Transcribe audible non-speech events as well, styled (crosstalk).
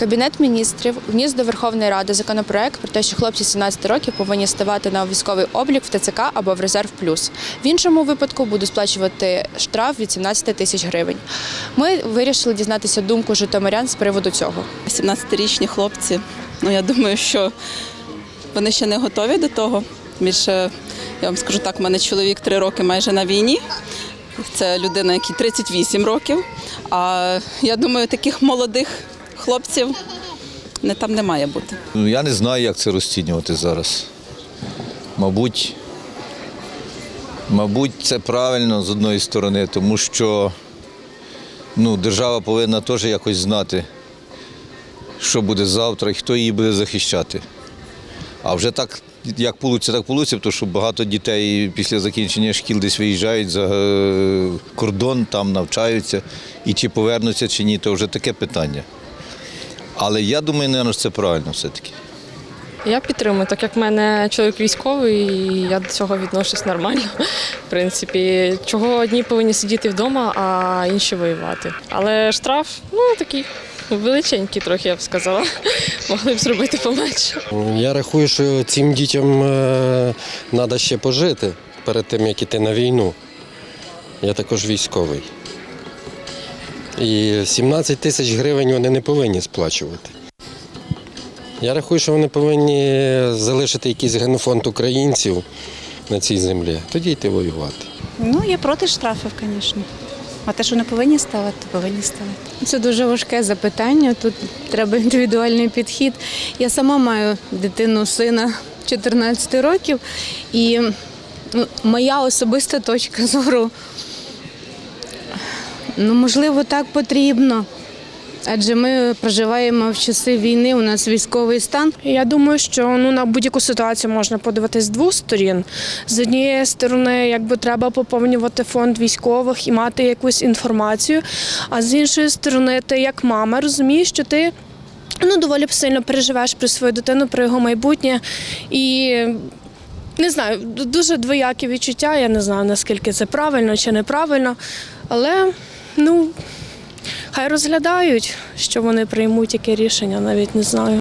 Кабінет міністрів вніс до Верховної Ради законопроект про те, що хлопці 17 років повинні ставати на військовий облік в ТЦК або в резерв плюс. В іншому випадку будуть сплачувати штраф від 17 тисяч гривень. Ми вирішили дізнатися думку житомирян з приводу цього. 17-річні хлопці. Ну я думаю, що вони ще не готові до того. Більше я вам скажу так, в мене чоловік три роки майже на війні. Це людина, якій 38 років. А я думаю, таких молодих хлопців не там не має бути. Ну, я не знаю, як це розцінювати зараз. Мабуть, мабуть, це правильно з одної сторони, тому що ну, держава повинна теж якось знати, що буде завтра і хто її буде захищати. А вже так, як вийде, так вийде, тому що багато дітей після закінчення шкіл десь виїжджають за е, кордон, там навчаються. І чи повернуться, чи ні, то вже таке питання. Але я думаю, мабуть, це правильно все-таки. Я підтримую, так як в мене чоловік військовий, і я до цього відношусь нормально. (laughs) В принципі, чого одні повинні сидіти вдома, а інші воювати. Але штраф, ну такий величенький трохи, я б сказала. (laughs) Могли б зробити поменше. Я рахую, що цим дітям треба ще пожити перед тим, як іти на війну. Я також військовий. І 17 тисяч гривень вони не повинні сплачувати. Я рахую, що вони повинні залишити якийсь генофонд українців на цій землі, тоді йти воювати. Ну, я проти штрафів, звісно. А те, що не повинні ставити, то повинні ставити. Це дуже важке запитання. Тут треба індивідуальний підхід. Я сама маю дитину, сина 14 років, і ну, моя особиста точка зору, ну, можливо, так потрібно. Адже ми проживаємо в часи війни, у нас військовий стан. Я думаю, що ну на будь-яку ситуацію можна подивитись з двох сторін. З однієї сторони, якби треба поповнювати фонд військових і мати якусь інформацію. А з іншої сторони, ти як мама розумієш, що ти ну доволі сильно переживеш про свою дитину, про його майбутнє і. Не знаю, дуже двоякі відчуття. Я не знаю, наскільки це правильно чи неправильно, але ну хай розглядають, що вони приймуть яке рішення, навіть не знаю.